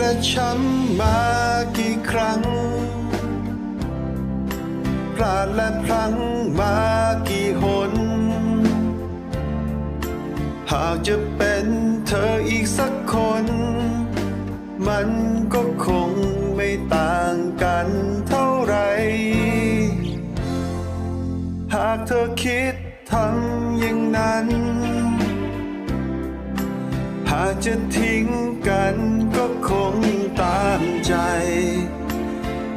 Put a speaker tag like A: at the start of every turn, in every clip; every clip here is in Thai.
A: ระช้ำมากี่ครั้งพลาดและพลั้งมากี่หน หากจะเป็นเธออีกสักคน มันก็คงไม่ต่างกันเท่าไร หากเธอคิดทำอย่างนั้น หากจะทิ้งกัน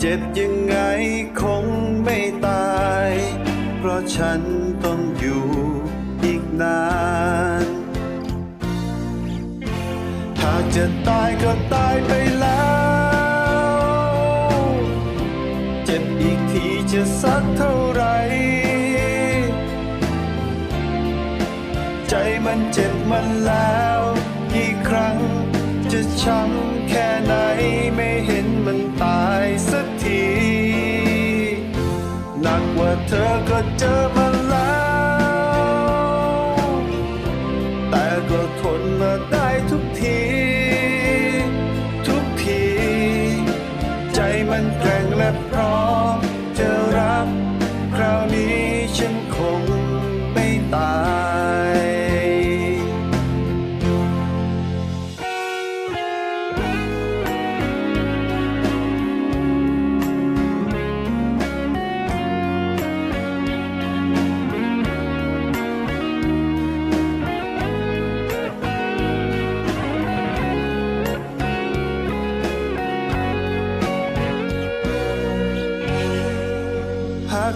A: เจ็บยังไงคงไม่ตาย เพราะฉันต้องอยู่อีกนาน หากจะตายก็ตายไปแล้ว เจ็บอีกทีจะสักเท่าไร ใจมันเจ็บมันแล้ว กี่ครั้งจะช้ำ ก็ทนมาได้ทุกที ทุกที ใจมันแกร่งและพร้อม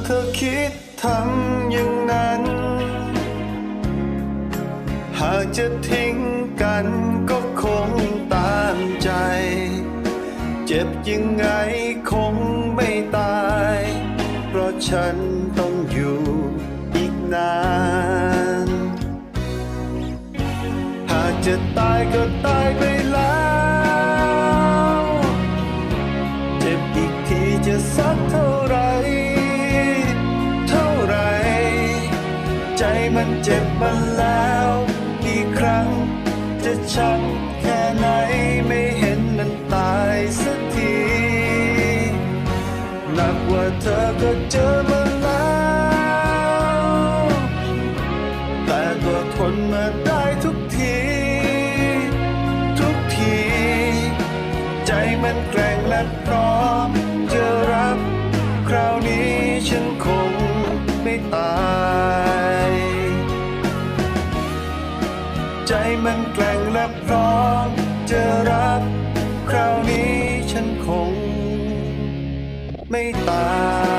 A: เธอคิดทำอย่างนั้น หากจะทิ้งกันก็คงตามใจ เจ็บยังไงคงไม่ตาย เพราะฉันต้องอยู่อีกนาน หากจะตายก็ตายไป มันเจ็บมาแล้วกี่ครั้งจะช้ำแค่ไหนไม่เห็นมันตายสักทีหนักกว่าเธอก็เจอมาแล้ว แต่ก็ทนมาได้ทุกที ทุกที ใจมันแกร่งและพร้อม มันแกล่งและพร้อมจะรับ คราวนี้ฉันคง ไม่ตาย